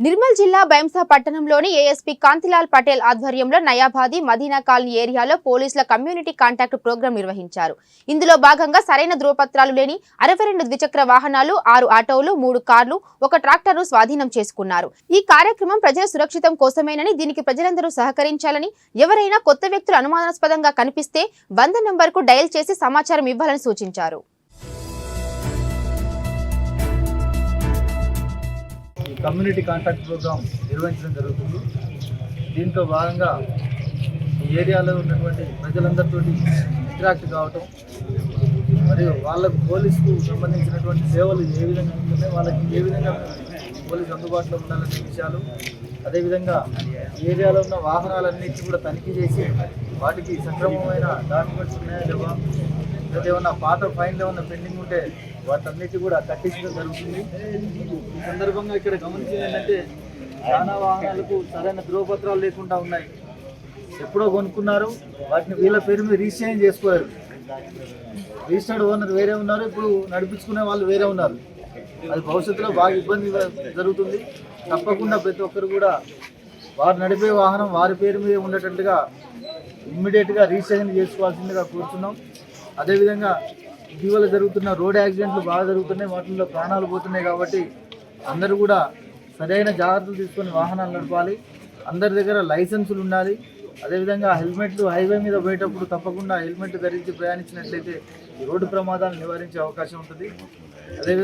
నిర్మల్ జిల్లా బైంసా పట్టణంలోని ఏఎస్పీ కాంతిలాల్ పటేల్ ఆధ్వర్యంలో నయాబాది మదీనా కాలనీ ఏరియాలో పోలీసుల కమ్యూనిటీ కాంటాక్ట్ ప్రోగ్రాం నిర్వహించారు. ఇందులో భాగంగా సరైన ధృవపత్రాలు లేని అరవై రెండు ద్విచక్ర వాహనాలు ఆరు ఆటోలు మూడు కార్లు ఒక ట్రాక్టర్ను స్వాధీనం చేసుకున్నారు. ఈ కార్యక్రమం ప్రజల సురక్షితం కోసమేనని దీనికి ప్రజలందరూ సహకరించాలని ఎవరైనా కొత్త వ్యక్తులు అనుమానాస్పదంగా కనిపిస్తే వంద నంబర్కు డయల్ చేసి సమాచారం ఇవ్వాలని సూచించారు. కమ్యూనిటీ కాంటాక్ట్ ప్రోగ్రాం నిర్వహించడం జరుగుతుంది. దీంట్లో భాగంగా ఈ ఏరియాలో ఉన్నటువంటి ప్రజలందరితో ఇంటరాక్ట్ కావటం మరియు వాళ్ళకు పోలీసుకు సంబంధించినటువంటి సేవలు ఏ విధంగా ఉంటున్నాయి వాళ్ళకి ఏ విధంగా పోలీసు అందుబాటులో ఉండాలనే విషయాలు అదేవిధంగా ఏరియాలో ఉన్న వాహనాలన్నింటినీ కూడా తనిఖీ చేసి వాటికి సక్రమమైన డాక్యుమెంట్స్ ఉన్నాయా లేవా లేదా ఏమన్నా పాత ఫైన్లు ఏమన్నా పెండింగ్ ఉంటే వాటన్నిటి కూడా కట్టించడం జరుగుతుంది. ఈ సందర్భంగా ఇక్కడ గమనించింది ఏంటంటే చాలా వాహనాలకు సరైన ధ్రువపత్రాలు లేకుండా ఉన్నాయి. ఎప్పుడో కొనుక్కున్నారు వాటిని వీళ్ళ పేరు మీద రిజిస్ట్రేషన్ చేసుకోలేరు రిజిస్టర్డ్ ఓనర్ వేరే ఉన్నారు ఇప్పుడు నడిపించుకునే వాళ్ళు వేరే ఉన్నారు. అది భవిష్యత్తులో బాగా ఇబ్బంది జరుగుతుంది. తప్పకుండా ప్రతి ఒక్కరు కూడా వారు నడిపే వాహనం వారి పేరు మీద ఉండేటట్టుగా ఇమ్మీడియట్గా రిజిస్ట్రేషన్ చేసుకోవాల్సిందిగా కోరుతున్నాం అదేవిధంగా ఇటీవల జరుగుతున్న రోడ్ యాక్సిడెంట్లు బాగా జరుగుతున్నాయి వాటిల్లో ప్రాణాలు పోతున్నాయి కాబట్టి అందరూ కూడా సరైన జాగ్రత్తలు తీసుకొని వాహనాలు నడపాలి. అందరి దగ్గర లైసెన్సులు ఉండాలి. అదేవిధంగా హెల్మెట్లు హైవే మీద పోయేటప్పుడు తప్పకుండా హెల్మెట్ ధరించి ప్రయాణించినట్లయితే రోడ్డు ప్రమాదాలు నివారించే అవకాశం ఉంటుంది. అదేవిధంగా